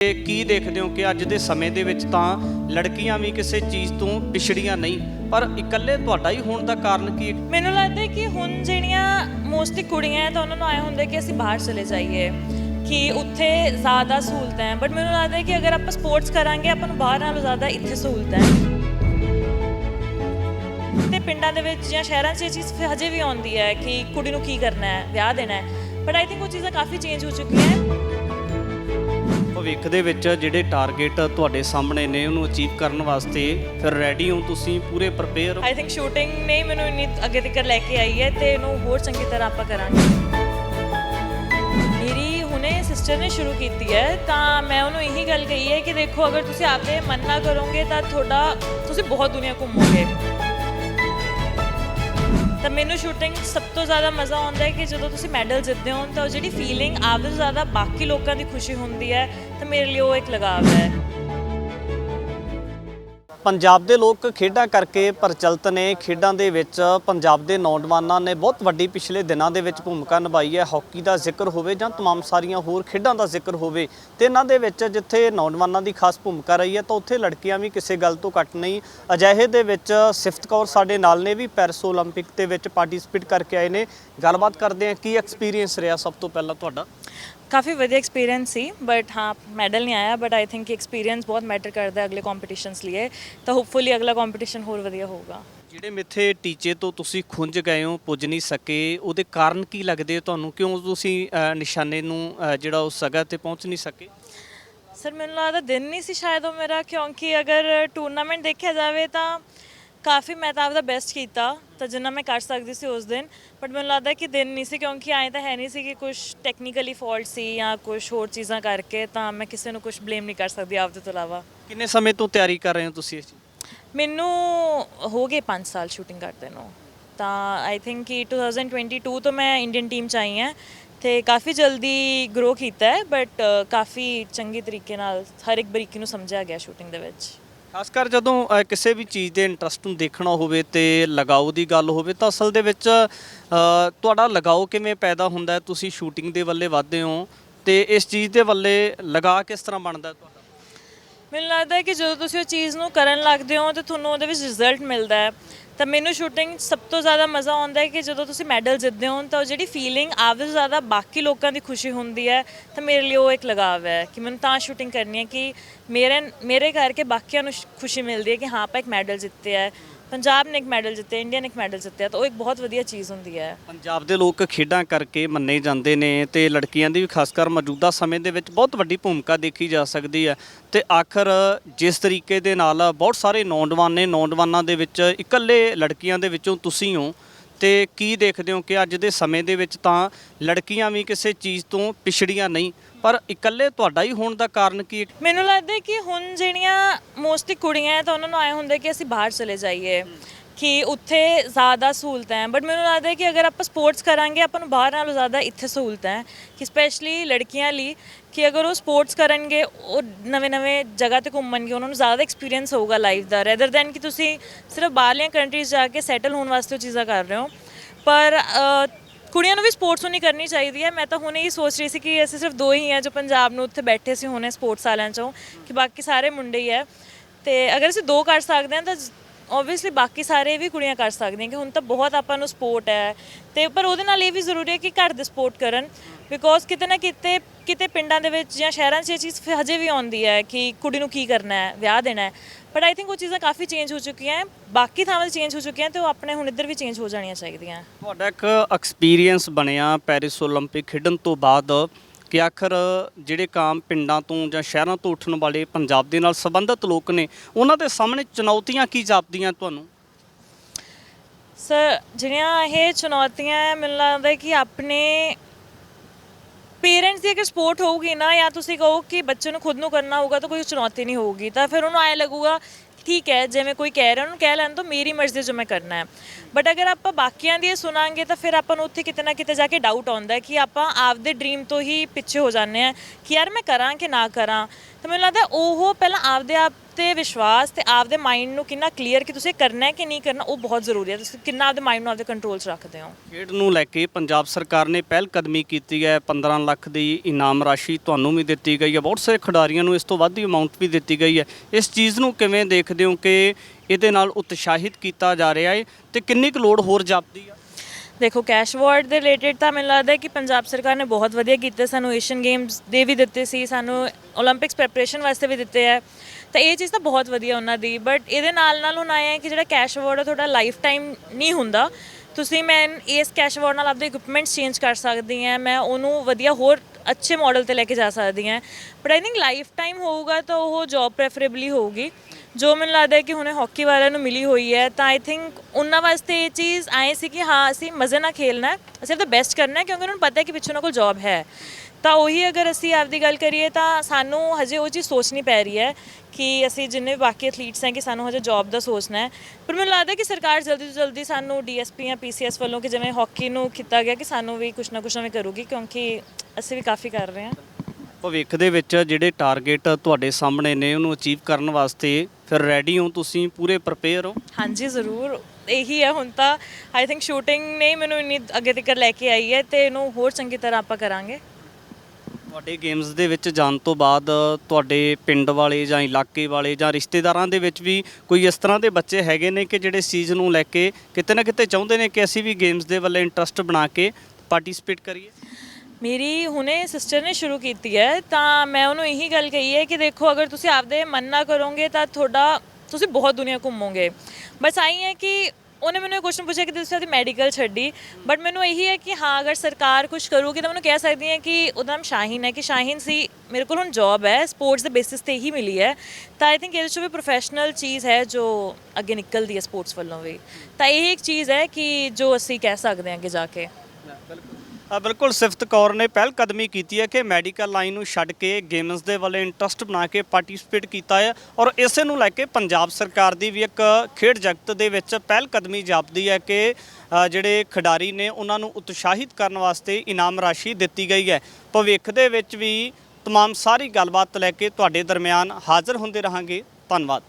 ਤੇ ਕੀ ਦੇਖਦੇ ਹੋ ਕਿ ਅੱਜ ਦੇ ਸਮੇਂ ਦੇ ਵਿੱਚ ਤਾਂ ਲੜਕੀਆਂ ਵੀ ਕਿਸੇ ਚੀਜ਼ ਤੋਂ ਪਿਛੜੀਆਂ ਨਹੀਂ, ਪਰ ਇਕੱਲੇ ਤੁਹਾਡਾ ਹੀ ਹੋਣ ਦਾ ਕਾਰਨ ਕੀ ਹੈ? ਮੈਨੂੰ ਲੱਗਦਾ ਹੈ ਕਿ ਹੁਣ ਜਿਹੜੀਆਂ ਮੋਸਟਲੀ ਕੁੜੀਆਂ ਹੈ ਤਾਂ ਉਹਨਾਂ ਨੂੰ ਆਏ ਹੁੰਦਾ ਕਿ ਅਸੀਂ ਬਾਹਰ ਚਲੇ ਜਾਈਏ, ਕਿ ਉੱਥੇ ਜ਼ਿਆਦਾ ਸਹੂਲਤਾਂ ਹੈ। ਬਟ ਮੈਨੂੰ ਲੱਗਦਾ ਹੈ ਕਿ ਅਗਰ ਆਪਾਂ ਸਪੋਰਟਸ ਕਰਾਂਗੇ, ਆਪਾਂ ਨੂੰ ਬਾਹਰ ਨਾਲੋਂ ਜ਼ਿਆਦਾ ਇੱਥੇ ਸਹੂਲਤਾਂ ਹੈ। ਤੇ ਪਿੰਡਾਂ ਦੇ ਵਿੱਚ ਜਾਂ ਸ਼ਹਿਰਾਂ 'ਚ ਇਹ ਚੀਜ਼ ਫਿਰ ਹਜੇ ਵੀ ਆਉਂਦੀ ਹੈ ਕਿ ਕੁੜੀ ਨੂੰ ਕੀ ਕਰਨਾ ਹੈ, ਵਿਆਹ ਦੇਣਾ ਹੈ। ਬਟ ਆਈ ਥਿੰਕ ਉਹ ਚੀਜ਼ਾਂ ਕਾਫੀ ਚੇਂਜ ਹੋ ਚੁੱਕੀਆਂ ਹੈ। ਭਵਿੱਖ ਦੇ ਵਿੱਚ ਜਿਹੜੇ ਟਾਰਗੇਟ ਤੁਹਾਡੇ ਸਾਹਮਣੇ ਨੇ, ਉਹਨੂੰ ਅਚੀਵ ਕਰਨ ਵਾਸਤੇ ਫਿਰ ਰੈਡੀ ਹੋ ਤੁਸੀਂ, ਪੂਰੇ ਪ੍ਰਪੇਅਰ ਆਈ ਥਿੰਕ ਸ਼ੂਟਿੰਗ ਨੇ ਮੈਨੂੰ ਇੰਨੀ ਅੱਗੇ ਤੱਕ ਲੈ ਕੇ ਆਈ ਹੈ ਤੇ ਇਹਨੂੰ ਹੋਰ ਚੰਗੀ ਤਰ੍ਹਾਂ ਆਪਾਂ ਕਰਾਂਗੇ। ਮੇਰੀ ਹੁਣੇ ਸਿਸਟਰ ਨੇ ਸ਼ੁਰੂ ਕੀਤੀ ਹੈ, ਤਾਂ ਮੈਂ ਉਹਨੂੰ ਇਹੀ ਗੱਲ ਕਹੀ ਹੈ ਕਿ ਦੇਖੋ, ਅਗਰ ਤੁਸੀਂ ਆਪੇ ਮਨ ਨਾ ਕਰੋਗੇ ਤਾਂ ਤੁਹਾਡਾ, ਤੁਸੀਂ ਬਹੁਤ ਦੁਨੀਆ ਘੁੰਮੋਗੇ। ਤਾਂ ਮੈਨੂੰ ਸ਼ੂਟਿੰਗ ਸਭ ਤੋਂ ਜ਼ਿਆਦਾ ਮਜ਼ਾ ਆਉਂਦਾ ਹੈ ਕਿ ਜਦੋਂ ਤੁਸੀਂ ਮੈਡਲ ਜਿੱਤਦੇ ਹੋ, ਤਾਂ ਉਹ ਜਿਹੜੀ ਫੀਲਿੰਗ ਆਪਦੇ ਤੋਂ ਜ਼ਿਆਦਾ ਬਾਕੀ ਲੋਕਾਂ ਦੀ ਖੁਸ਼ੀ ਹੁੰਦੀ ਹੈ, ਤਾਂ ਮੇਰੇ ਲਈ ਉਹ ਇੱਕ ਲਗਾਵ ਹੈ। ਪੰਜਾਬ ਦੇ ਲੋਕ ਖੇਡਾਂ ਕਰਕੇ ਪ੍ਰਚਲਿਤ ਨੇ ਖੇਡਾਂ ਦੇ ਵਿੱਚ ਪੰਜਾਬ ਦੇ ਨੌਜਵਾਨਾਂ ਨੇ ਬਹੁਤ ਵੱਡੀ ਪਿਛਲੇ ਦਿਨਾਂ ਦੇ ਵਿੱਚ ਭੂਮਿਕਾ ਨਿਭਾਈ ਹੈ ਹਾਕੀ ਦਾ ਜ਼ਿਕਰ ਹੋਵੇ ਜਾਂ तमाम ਸਾਰੀਆਂ ਹੋਰ ਖੇਡਾਂ ਦਾ ਜ਼ਿਕਰ ਹੋਵੇ ਤੇ ਇਹਨਾਂ ਦੇ ਵਿੱਚ ਜਿੱਥੇ ਨੌਜਵਾਨਾਂ ਦੀ ਖਾਸ ਭੂਮਿਕਾ ਰਹੀ ਹੈ ਤਾਂ ਉੱਥੇ ਲੜਕੀਆਂ ਵੀ ਕਿਸੇ ਗੱਲ ਤੋਂ ਘੱਟ ਨਹੀਂ ਅਜਿਹੇ ਦੇ ਵਿੱਚ ਸਿਫਤ ਕੌਰ ਸਾਡੇ ਨਾਲ ਨੇ ਵੀ ਪੈਰਿਸ 올림픽 ਦੇ ਵਿੱਚ ਪਾਰਟਿਸਿਪੇਟ ਕਰਕੇ ਆਏ ਨੇ ਗੱਲਬਾਤ ਕਰਦੇ ਹਾਂ ਕੀ ਐਕਸਪੀਰੀਅੰਸ ਰਿਹਾ ਸਭ ਤੋਂ ਪਹਿਲਾਂ ਤੁਹਾਡਾ ਕਾਫੀ ਵਧੀਆ ਐਕਸਪੀਰੀਅੰਸ ਸੀ ਬਟ ਹਾਂ ਮੈਡਲ ਨਹੀਂ ਆਇਆ ਬਟ ਆਈ ਥਿੰਕ ਐਕਸਪੀਰੀਅੰਸ ਬਹੁਤ ਮੈਟਰ ਕਰਦਾ ਹੈ ਅਗਲੇ ਕੰਪੀਟੀਸ਼ਨਸ ਲਈ ਤਾਂ ਹੋਪਫੁਲੀ ਅਗਲਾ ਕੰਪੀਟੀਸ਼ਨ ਹੋਰ ਵਧੀਆ ਹੋਊਗਾ ਜਿਹੜੇ ਮਿੱਥੇ ਟੀਚੇ ਤੋਂ ਤੁਸੀਂ ਖੁੰਝ ਗਏ ਹੋ ਪੁੱਜ ਨਹੀਂ ਸਕੇ ਉਹਦੇ ਕਾਰਨ ਕੀ ਲੱਗਦੇ ਤੁਹਾਨੂੰ? ਕਿਉਂ ਤੁਸੀਂ ਨਿਸ਼ਾਨੇ ਨੂੰ ਜਿਹੜਾ ਉਸ ਜਗ੍ਹਾ ਤੇ ਪਹੁੰਚ ਨਹੀਂ ਸਕੇ? ਸਰ ਮੈਨੂੰ ਲੱਗਦਾ ਦਿਨ ਨਹੀਂ ਸੀ ਸ਼ਾਇਦ ਉਹ ਮੇਰਾ ਕਿਉਂਕਿ ਅਗਰ ਟੂਰਨਾਮੈਂਟ ਦੇਖਿਆ ਜਾਵੇ ਤਾਂ ਕਾਫੀ ਮੈਂ ਤਾਂ ਆਪਦਾ ਬੈਸਟ ਕੀਤਾ ਤਾਂ ਜਿੰਨਾ ਮੈਂ ਕਰ ਸਕਦੀ ਸੀ ਉਸ ਦਿਨ ਬਟ ਮੈਨੂੰ ਲੱਗਦਾ ਕਿ ਦਿਨ ਨਹੀਂ ਸੀ ਕਿਉਂਕਿ ਐਂ ਤਾਂ ਹੈ ਨਹੀਂ ਸੀ ਕਿ ਕੁਝ ਟੈਕਨੀਕਲੀ ਫਾਲਟ ਸੀ ਜਾਂ ਕੁਝ ਹੋਰ ਚੀਜ਼ਾਂ ਕਰਕੇ ਤਾਂ ਮੈਂ ਕਿਸੇ ਨੂੰ ਕੁਝ ਬਲੇਮ ਨਹੀਂ ਕਰ ਸਕਦੀ ਆਪਦੇ ਤੋਂ ਇਲਾਵਾ। ਕਿੰਨੇ ਸਮੇਂ ਤੋਂ ਤਿਆਰੀ ਕਰ ਰਹੇ ਹੋ ਤੁਸੀਂ ਇਸ ਚੀਜ਼? ਮੈਨੂੰ ਹੋ ਗਏ 5 ਸਾਲ ਸ਼ੂਟਿੰਗ ਕਰਦੇ ਨੂੰ। ਤਾਂ ਆਈ ਥਿੰਕ ਕਿ 2022 ਤੋਂ ਮੈਂ ਇੰਡੀਅਨ ਟੀਮ ਚ ਆਈ ਹਾਂ ਤੇ ਕਾਫੀ ਜਲਦੀ ਗਰੋ ਕੀਤਾ ਹੈ ਬਟ ਕਾਫੀ ਚੰਗੀ ਤਰੀਕੇ ਨਾਲ ਹਰ ਇੱਕ ਬਰੀਕੀ ਨੂੰ ਸਮਝਿਆ ਗਿਆ ਸ਼ੂਟਿੰਗ ਦੇ ਵਿੱਚ। ਖਾਸ ਕਰ ਜਦੋਂ ਅਹ, ਕਿਸੇ ਵੀ ਚੀਜ਼ ਦੇ ਇੰਟਰਸਟ ਨੂੰ ਦੇਖਣਾ ਹੋਵੇ ਤੇ ਲਗਾਓ ਦੀ ਗੱਲ ਹੋਵੇ ਤਾਂ ਅਸਲ ਦੇ ਵਿੱਚ ਅਹ, ਤੁਹਾਡਾ ਲਗਾਓ ਕਿਵੇਂ ਪੈਦਾ ਹੁੰਦਾ ਹੈ? ਤੁਸੀਂ ਸ਼ੂਟਿੰਗ ਦੇ ਵੱਲੇ ਵੱਧਦੇ ਹੋ ਤੇ ਇਸ ਚੀਜ਼ ਦੇ ਵੱਲੇ ਲਗਾ ਕਿਸ ਤਰ੍ਹਾਂ ਬਣਦਾ ਹੈ ਤੁਹਾਡਾ? ਮੈਨੂੰ ਲੱਗਦਾ ਹੈ ਕਿ ਜਦੋਂ ਤੁਸੀਂ ਉਹ ਚੀਜ਼ ਨੂੰ ਕਰਨ ਲੱਗਦੇ ਹੋ ਤਾਂ ਤੁਹਾਨੂੰ ਉਹਦੇ ਵਿੱਚ ਰਿਜ਼ਲਟ ਮਿਲਦਾ ਹੈ। ਤਾਂ ਮੈਨੂੰ ਸ਼ੂਟਿੰਗ ਸਭ ਤੋਂ ਜ਼ਿਆਦਾ ਮਜ਼ਾ ਆਉਂਦਾ ਹੈ ਕਿ ਜਦੋਂ ਤੁਸੀਂ ਮੈਡਲ ਜਿੱਤਦੇ ਹੋ, ਤਾਂ ਉਹ ਜਿਹੜੀ ਫੀਲਿੰਗ ਆਪਦੇ ਤੋਂ ਜ਼ਿਆਦਾ ਬਾਕੀ ਲੋਕਾਂ ਦੀ ਖੁਸ਼ੀ ਹੁੰਦੀ ਹੈ। ਤਾਂ ਮੇਰੇ ਲਈ ਉਹ ਇੱਕ ਲਗਾਵ ਹੈ ਕਿ ਮੈਨੂੰ ਤਾਂ ਸ਼ੂਟਿੰਗ ਕਰਨੀ ਹੈ ਕਿ ਮੇਰੇ ਮੇਰੇ ਕਰਕੇ ਬਾਕੀਆਂ ਨੂੰ ਸ਼- ਖੁਸ਼ੀ ਮਿਲਦੀ ਹੈ ਕਿ ਹਾਂ, ਆਪਾਂ ਇੱਕ ਮੈਡਲ ਜਿੱਤਿਆ ਹੈ। ਪੰਜਾਬ ਨੇ ਇੱਕ ਮੈਡਲ ਜਿੱਤਿਆ ਇੰਡੀਆ ਨੇ ਇੱਕ ਮੈਡਲ ਜਿੱਤਿਆ, ਤਾਂ ਉਹ ਇੱਕ ਬਹੁਤ ਵਧੀਆ ਚੀਜ਼ ਹੁੰਦੀ ਹੈ। ਪੰਜਾਬ ਦੇ ਲੋਕ ਖੇਡਾਂ ਕਰਕੇ ਮੰਨੇ ਜਾਂਦੇ ਨੇ ਤੇ ਲੜਕੀਆਂ ਦੀ ਵੀ ਖਾਸ ਕਰ ਮੌਜੂਦਾ ਸਮੇਂ ਦੇ ਵਿੱਚ ਬਹੁਤ ਵੱਡੀ ਭੂਮਿਕਾ ਦੇਖੀ ਜਾ ਸਕਦੀ ਹੈ। ਤੇ ਆਖਰ ਜਿਸ ਤਰੀਕੇ ਦੇ ਨਾਲ ਬਹੁਤ ਸਾਰੇ ਨੌਜਵਾਨ ਨੇ ਨੌਜਵਾਨਾਂ ਦੇ ਵਿੱਚ ਇਕੱਲੇ ਲੜਕੀਆਂ ਦੇ ਵਿੱਚੋਂ ਤੁਸੀਂ ਹੋ ਤੇ ਕੀ ਦੇਖਦੇ ਹੋ ਕਿ ਅੱਜ ਦੇ ਸਮੇਂ ਦੇ ਵਿੱਚ ਤਾਂ ਲੜਕੀਆਂ ਵੀ ਕਿਸੇ ਚੀਜ਼ ਤੋਂ ਪਿਛੜੀਆਂ ਨਹੀਂ, ਪਰ ਇਕੱਲੇ ਤੁਹਾਡਾ ਹੀ ਹੋਣ ਦਾ ਕਾਰਨ ਕੀ ਹੈ? ਮੈਨੂੰ ਲੱਗਦਾ ਹੈ ਕਿ ਹੁਣ ਜਿਹੜੀਆਂ ਮੋਸਟਲੀ ਕੁੜੀਆਂ ਹੈ ਤਾਂ ਉਹਨਾਂ ਨੂੰ ਆਏ ਹੁੰਦਾ ਕਿ ਅਸੀਂ ਬਾਹਰ ਚਲੇ ਜਾਈਏ। ਕਿ ਉੱਥੇ ਜ਼ਿਆਦਾ ਸਹੂਲਤਾਂ ਹੈ। ਬਟ ਮੈਨੂੰ ਲੱਗਦਾ ਹੈ ਕਿ ਅਗਰ ਆਪਾਂ ਸਪੋਰਟਸ ਕਰਾਂਗੇ, ਆਪਾਂ ਨੂੰ ਬਾਹਰ ਨਾਲੋਂ ਜ਼ਿਆਦਾ ਇੱਥੇ ਸਹੂਲਤਾਂ ਹੈ ਕਿ ਸਪੈਸ਼ਲੀ ਲੜਕੀਆਂ ਲਈ ਕਿ ਅਗਰ ਉਹ ਸਪੋਰਟਸ ਕਰਨਗੇ, ਉਹ ਨਵੇਂ-ਨਵੇਂ ਜਗ੍ਹਾ ਤੇ ਘੁੰਮਣਗੇ, ਉਹਨਾਂ ਨੂੰ ਜ਼ਿਆਦਾ ਐਕਸਪੀਰੀਅੰਸ ਹੋਊਗਾ ਲਾਈਫ ਦਾ। ਰੈਦਰ ਦੈਨ ਕਿ ਤੁਸੀਂ ਸਿਰਫ ਬਾਹਰਲੀਆਂ ਕੰਟਰੀਜ਼ ਜਾ ਕੇ ਸੈਟਲ ਹੋਣ ਵਾਸਤੇ ਉਹ ਚੀਜ਼ਾਂ ਕਰ ਰਹੇ ਹੋ। ਪਰ ਕੁੜੀਆਂ ਨੂੰ ਵੀ ਸਪੋਰਟਸ ਹੋਣੀ ਕਰਨੀ ਚਾਹੀਦੀ ਹੈ। ਮੈਂ ਤਾਂ ਹੁਣੇ ਹੀ ਸੋਚ ਰਹੀ ਸੀ ਕਿ ਅਸੀਂ ਸਿਰਫ ਦੋ ਹੀ ਹਾਂ ਜੋ ਪੰਜਾਬ ਨੂੰ ਉੱਥੇ ਬੈਠੇ ਸੀ ਹੁਣੇ ਸਪੋਰਟਸ ਵਾਲਿਆਂ ਚੋਂ, ਕਿ ਬਾਕੀ ਸਾਰੇ ਮੁੰਡੇ ਹੀ ਹੈ। ਤੇ ਅਗਰ ਅਸੀਂ ਦੋ ਕਰ ਸਕਦੇ ਹਾਂ ਤਾਂ ਆਬਵੀਅਸਲੀ ਬਾਕੀ ਸਾਰੇ ਵੀ ਕੁੜੀਆਂ ਕਰ ਸਕਦੀਆਂ ਕਿ ਹੁਣ ਤਾਂ ਬਹੁਤ ਆਪਾਂ ਨੂੰ ਸਪੋਰਟ ਹੈ ਤੇ ਪਰ ਉਹਦੇ ਨਾਲ ਇਹ ਵੀ ਜ਼ਰੂਰੀ ਹੈ ਕਿ ਘਰ ਦੇ ਸਪੋਰਟ ਕਰਨ ਬਿਕੋਜ਼ ਕਿਤੇ ਨਾ ਕਿਤੇ ਕਿਤੇ ਪਿੰਡਾਂ ਦੇ ਵਿੱਚ ਜਾਂ ਸ਼ਹਿਰਾਂ 'ਚ ਇਹ ਚੀਜ਼ ਫਿਰ ਹਜੇ ਵੀ ਆਉਂਦੀ ਹੈ ਕਿ ਕੁੜੀ ਨੂੰ ਕੀ ਕਰਨਾ ਹੈ ਵਿਆਹ ਦੇਣਾ ਹੈ ਬਟ ਆਈ ਥਿੰਕ ਉਹ ਚੀਜ਼ਾਂ ਕਾਫੀ ਚੇਂਜ ਹੋ ਚੁੱਕੀਆਂ ਹੈ ਬਾਕੀ ਥਾਵਾਂ 'ਤੇ ਚੇਂਜ ਹੋ ਚੁੱਕੀਆਂ ਤੇ ਉਹ ਆਪਣੇ ਹੁਣ ਇੱਧਰ ਵੀ ਚੇਂਜ ਹੋ ਜਾਣੀਆਂ ਚਾਹੀਦੀਆਂ ਤੁਹਾਡਾ ਇੱਕ ਐਕਸਪੀਰੀਅੰਸ ਬਣਿਆ ਪੈਰਿਸ 올림픽 ਖੇਡਣ ਤੋਂ ਬਾਅਦ ਕਿ ਆਖਰ ਜਿਹੜੇ ਕਾਮ ਪਿੰਡਾਂ ਤੋਂ ਜਾਂ ਸ਼ਹਿਰਾਂ ਤੋਂ ਉੱਠਣ ਵਾਲੇ ਪੰਜਾਬ ਦੇ ਨਾਲ ਸੰਬੰਧਿਤ ਲੋਕ ਨੇ, ਉਹਨਾਂ ਦੇ ਸਾਹਮਣੇ ਚੁਣੌਤੀਆਂ ਕੀ ਜਾਪਦੀਆਂ ਤੁਹਾਨੂੰ? ਸਰ, ਜਿਹੜੀਆਂ ਇਹ ਚੁਣੌਤੀਆਂ ਮੈਨੂੰ ਲੱਗਦਾ ਕਿ ਆਪਣੇ ਪੇਰੈਂਟਸ ਦੀ ਅਗਰ ਸਪੋਰਟ ਹੋਊਗੀ ਨਾ, ਜਾਂ ਤੁਸੀਂ ਕਹੋ ਕਿ ਬੱਚੇ ਨੂੰ ਖੁਦ ਨੂੰ ਕਰਨਾ ਹੋਊਗਾ, ਤਾਂ ਕੋਈ ਚੁਣੌਤੀ ਨਹੀਂ ਹੋਊਗੀ। ਤਾਂ ਫਿਰ ਉਹਨੂੰ ਐ ਲੱਗੂਗਾ ਠੀਕ ਹੈ ਜਿਵੇਂ ਕੋਈ ਕਹਿ ਰਿਹਾ, ਉਹਨੂੰ ਕਹਿ ਲੈਣ ਤੋਂ ਮੇਰੀ ਮਰਜ਼ੀ ਜੋ ਮੈਂ ਕਰਨਾ ਹੈ। ਬਟ ਅਗਰ ਆਪਾਂ ਬਾਕੀਆਂ ਦੀ ਇਹ ਸੁਣਾਂਗੇ, ਤਾਂ ਫਿਰ ਆਪਾਂ ਨੂੰ ਉੱਥੇ ਕਿਤੇ ਨਾ ਕਿਤੇ ਜਾ ਕੇ ਡਾਊਟ ਆਉਂਦਾ ਹੈ ਕਿ ਆਪਾਂ ਆਪਦੇ ਡ੍ਰੀਮ ਤੋਂ ਹੀ ਪਿੱਛੇ ਹੋ ਜਾਂਦੇ ਆ ਕਿ ਯਾਰ ਮੈਂ ਕਰਾਂ ਕਿ ਨਾ ਕਰਾਂ। ਤਾਂ ਮੈਨੂੰ ਲੱਗਦਾ ਉਹ ਪਹਿਲਾਂ ਆਪਦੇ ਆਪ ਤੇ ਵਿਸ਼ਵਾਸ ਤੇ ਆਪਦੇ ਮਾਈਂਡ ਨੂੰ ਕਿੰਨਾ ਕਲੀਅਰ ਕਿ ਤੁਸੀਂ ਕਰਨਾ ਹੈ ਕਿ ਨਹੀਂ ਕਰਨਾ, ਉਹ ਬਹੁਤ ਜ਼ਰੂਰੀ ਹੈ। ਤੁਸੀਂ ਕਿੰਨਾ ਆਪਦੇ ਮਾਈਂਡ ਨੂੰ ਆਪਦੇ ਕੰਟਰੋਲ 'ਚ ਰੱਖਦੇ ਹੋ? ਖੇਡ ਨੂੰ ਲੈ ਕੇ ਪੰਜਾਬ ਸਰਕਾਰ ਨੇ ਪਹਿਲ ਕਦਮੀ ਕੀਤੀ ਹੈ। 15 ਲੱਖ ਦੀ ਇਨਾਮ ਰਾਸ਼ੀ ਤੁਹਾਨੂੰ ਵੀ ਦਿੱਤੀ ਗਈ ਹੈ। ਬਹੁਤ ਸਾਰੇ ਖਿਡਾਰੀਆਂ ਨੂੰ ਇਸ ਤੋਂ ਵੱਧ ਦੀ ਅਮਾਉਂਟ ਵੀ ਦਿੱਤੀ ਗਈ ਹੈ। ਇਸ ਚੀਜ਼ ਨੂੰ ਕਿਵੇਂ ਦੇਖਦੇ ਹੋ ਕਿ ਇਹਦੇ ਨਾਲ ਉਤਸ਼ਾਹਿਤ ਕੀਤਾ ਜਾ ਰਿਹਾ ਹੈ ਤੇ ਕਿੰਨੀ ਕੁ ਲੋੜ ਹੋਰ ਜਾਪਦੀ ਆ ਦੇਖੋ ਕੈਸ਼ ਅਵਾਰਡ ਦੇ ਰਿਲੇਟਡ ਤਾਂ ਮੈਨੂੰ ਲੱਗਦਾ ਕਿ ਪੰਜਾਬ ਸਰਕਾਰ ਨੇ ਬਹੁਤ ਵਧੀਆ ਕੀਤਾ, ਸਾਨੂੰ ਏਸ਼ੀਅਨ ਗੇਮਸ ਦੇ ਵੀ ਦਿੱਤੇ ਸੀ, ਸਾਨੂੰ 올림픽ਸ ਪ੍ਰੈਪਰੇਸ਼ਨ ਵਾਸਤੇ ਵੀ ਦਿੱਤੇ ਆ ਤਾਂ ਇਹ ਚੀਜ਼ ਤਾਂ ਬਹੁਤ ਵਧੀਆ ਉਹਨਾਂ ਦੀ ਬਟ ਇਹਦੇ ਨਾਲ ਨਾਲ ਹੁਣ ਆਇਆ ਕਿ ਜਿਹੜਾ ਕੈਸ਼ ਅਵਾਰਡ ਹੈ ਤੁਹਾਡਾ ਲਾਈਫ ਟਾਈਮ ਨਹੀਂ ਹੁੰਦਾ। ਤੁਸੀਂ ਮੈਂ ਇਸ ਕੈਸ਼ ਅਵਾਰਡ ਨਾਲ ਆਪਦੇ ਇਕਵਿਪਮੈਂਟਸ ਚੇਂਜ ਕਰ ਸਕਦੀ ਹਾਂ, ਮੈਂ ਉਹਨੂੰ ਵਧੀਆ ਹੋਰ ਅੱਛੇ ਮਾਡਲ ਤੇ ਲੈ ਕੇ ਜਾ ਸਕਦੀ ਹੈ। But I think lifetime ਹੋਊਗਾ ਤਾਂ ਉਹ ਜੌਬ ਪ੍ਰੈਫਰੇਬਲੀ ਹੋਊਗੀ। ਜੋ ਮੈਨੂੰ ਲੱਗਦਾ ਹੈ ਕਿ ਹੁਣੇ ਹਾਕੀ ਵਾਲਿਆਂ ਨੂੰ ਮਿਲੀ ਹੋਈ ਹੈ, ਤਾਂ ਆਈ ਥਿੰਕ ਉਹਨਾਂ ਵਾਸਤੇ ਇਹ ਚੀਜ਼ ਆਏ ਸੀ ਕਿ ਹਾਂ, ਅਸੀਂ ਮਜ਼ੇ ਨਾਲ ਖੇਲਣਾ ਹੈ। ਅਸੀਂ ਆਪਦਾ ਬੈਸਟ ਕਰਨਾ ਹੈ ਕਿਉਂਕਿ ਉਹਨਾਂ ਨੂੰ ਪਤਾ ਹੈ ਕਿ ਪਿੱਛੇ ਉਹਨਾਂ ਕੋਲ ਜੌਬ ਹੈ। ਤਾਂ ਉਹੀ ਅਗਰ ਅਸੀਂ ਆਪਦੀ ਗੱਲ ਕਰੀਏ ਤਾਂ ਸਾਨੂੰ ਹਜੇ ਉਹ ਚੀਜ਼ ਸੋਚਣੀ ਪੈ ਰਹੀ ਹੈ ਕਿ ਅਸੀਂ ਜਿੰਨੇ ਵੀ ਬਾਕੀ ਐਥਲੀਟਸ ਹੈ ਕਿ ਸਾਨੂੰ ਹਜੇ ਜੌਬ ਦਾ ਸੋਚਣਾ ਹੈ। ਪਰ ਮੈਨੂੰ ਲੱਗਦਾ ਕਿ ਸਰਕਾਰ ਜਲਦੀ ਤੋਂ ਜਲਦੀ ਸਾਨੂੰ ਡੀਐਸਪੀ ਜਾਂ ਪੀਸੀਐਸ ਵੱਲੋਂ ਕਿ ਜਿਵੇਂ ਹਾਕੀ ਨੂੰ ਕੀਤਾ ਗਿਆ ਕਿ ਸਾਨੂੰ ਵੀ ਕੁਝ ਨਾ ਕੁਝ ਨਵੇਂ ਕਰੂਗੀ ਕਿਉਂਕਿ ਅਸੀਂ ਵੀ ਕਾਫੀ ਕਰ ਰਹੇ ਹਾਂ। ਭਵਿੱਖ ਦੇ ਵਿੱਚ ਜਿਹੜੇ ਟਾਰਗੇਟ ਤੁਹਾਡੇ ਸਾਹਮਣੇ ਨੇ ਉਹਨੂੰ ਅਚੀਵ ਕਰਨ ਵਾਸਤੇ ਫਿਰ ਰੈਡੀ ਹੋ ਤੁਸੀਂ ਪੂਰੇ ਪ੍ਰਪੇਅਰ ਹੋ? ਹਾਂਜੀ ਜ਼ਰੂਰ। ਇਹੀ ਹੈ ਹੁਣ ਤਾਂ। ਆਈ ਥਿੰਕ ਸ਼ੂਟਿੰਗ ਨੇ ਹੀ ਮੈਨੂੰ ਇੰਨੀ ਅੱਗੇ ਤੱਕ ਲੈ ਕੇ ਆਈ ਹੈ ਤੇ ਇਹਨੂੰ ਹੋਰ ਚੰਗੀ ਤਰ੍ਹਾਂ ਆਪਾਂ ਕਰਾਂਗੇ। ਤੁਹਾਡੇ ਗੇਮਸ ਦੇ ਵਿੱਚ ਜਾਣ ਤੋਂ ਬਾਅਦ ਤੁਹਾਡੇ ਪਿੰਡ ਵਾਲੇ ਜਾਂ ਇਲਾਕੇ ਵਾਲੇ ਜਾਂ ਰਿਸ਼ਤੇਦਾਰਾਂ ਦੇ ਵਿੱਚ ਵੀ ਕੋਈ ਇਸ ਤਰ੍ਹਾਂ ਦੇ ਬੱਚੇ ਹੈਗੇ ਨੇ ਕਿ ਜਿਹੜੇ ਇਸ ਚੀਜ਼ ਨੂੰ ਲੈ ਕੇ ਕਿਤੇ ਨਾ ਕਿਤੇ ਚਾਹੁੰਦੇ ਨੇ ਕਿ ਅਸੀਂ ਵੀ ਗੇਮਸ ਦੇ ਵੱਲ ਇੰਟਰਸਟ ਬਣਾ ਕੇ ਪਾਰਟਿਸਿਪੇਟ ਕਰੀਏ? ਮੇਰੀ ਹੁਣੇ ਸਿਸਟਰ ਨੇ ਸ਼ੁਰੂ ਕੀਤੀ ਹੈ, ਤਾਂ ਮੈਂ ਉਹਨੂੰ ਇਹੀ ਗੱਲ ਕਹੀ ਹੈ ਕਿ ਦੇਖੋ, ਅਗਰ ਤੁਸੀਂ ਆਪਦੇ ਮਨ ਨਾ ਕਰੋਗੇ ਤਾਂ ਤੁਹਾਡਾ, ਤੁਸੀਂ ਬਹੁਤ ਦੁਨੀਆ ਘੁੰਮੋਗੇ। ਬਸ ਆਈ ਹੈ ਕਿ ਉਹਨੇ ਮੈਨੂੰ ਇਹ ਕੁਐਸਚਨ ਪੁੱਛਿਆ ਕਿ ਤੁਸੀਂ ਆਪਦੀ ਮੈਡੀਕਲ ਛੱਡੀ। ਬਟ ਮੈਨੂੰ ਇਹੀ ਹੈ ਕਿ ਹਾਂ, ਅਗਰ ਸਰਕਾਰ ਕੁਝ ਕਰੂਗੀ ਤਾਂ ਮੈਨੂੰ ਕਹਿ ਸਕਦੀ ਹੈ ਕਿ ਉਹਦਾ ਨਾਮ ਸ਼ਾਹੀਨ ਹੈ, ਕਿ ਸ਼ਾਹੀਨ ਸੀ ਮੇਰੇ ਕੋਲ ਹੁਣ ਜੌਬ ਹੈ ਸਪੋਰਟਸ ਦੇ ਬੇਸਿਸ ਤੇ ਹੀ ਮਿਲੀ ਹੈ। ਤਾਂ ਆਈ ਥਿੰਕ ਇਹਦੇ 'ਚੋਂ ਵੀ ਪ੍ਰੋਫੈਸ਼ਨਲ ਚੀਜ਼ ਹੈ ਜੋ ਅੱਗੇ ਨਿਕਲਦੀ ਹੈ ਸਪੋਰਟਸ ਵੱਲੋਂ ਵੀ। ਤਾਂ ਇਹ ਇੱਕ ਚੀਜ਼ ਹੈ ਕਿ ਜੋ ਅਸੀਂ ਕਹਿ ਸਕਦੇ ਹਾਂ ਅੱਗੇ ਜਾ ਕੇ। ਆ ਬਿਲਕੁਲ ਸਿਫਤ ਕੌਰ ਨੇ ਪਹਿਲ ਕਦਮੀ ਕੀਤੀ ਹੈ ਕਿ ਮੈਡੀਕਲ ਲਾਈਨ ਨੂੰ ਛੱਡ ਕੇ ਗੇਮਸ ਦੇ ਵੱਲ ਇੰਟਰਸਟ ਬਣਾ ਕੇ ਪਾਰਟਿਸਿਪੇਟ ਕੀਤਾ ਹੈ ਔਰ ਇਸੇ ਨੂੰ ਲੈ ਕੇ ਪੰਜਾਬ ਸਰਕਾਰ ਦੀ ਵੀ ਇੱਕ ਖੇਡ ਜਗਤ ਦੇ ਵਿੱਚ ਪਹਿਲ ਕਦਮੀ ਜਾਪਦੀ ਹੈ ਕਿ ਅ, ਜਿਹੜੇ ਖਿਡਾਰੀ ਨੇ ਉਹਨਾਂ ਨੂੰ ਉਤਸ਼ਾਹਿਤ ਕਰਨ ਵਾਸਤੇ ਇਨਾਮ ਰਾਸ਼ੀ ਦਿੱਤੀ ਗਈ ਹੈ ਭਵਿੱਖ ਦੇ ਵਿੱਚ ਵੀ तमाम ਸਾਰੀ ਗੱਲਬਾਤ ਲੈ ਕੇ ਤੁਹਾਡੇ ਦਰਮਿਆਨ ਹਾਜ਼ਰ ਹੁੰਦੇ ਰਹਾਂਗੇ ਧੰਨਵਾਦ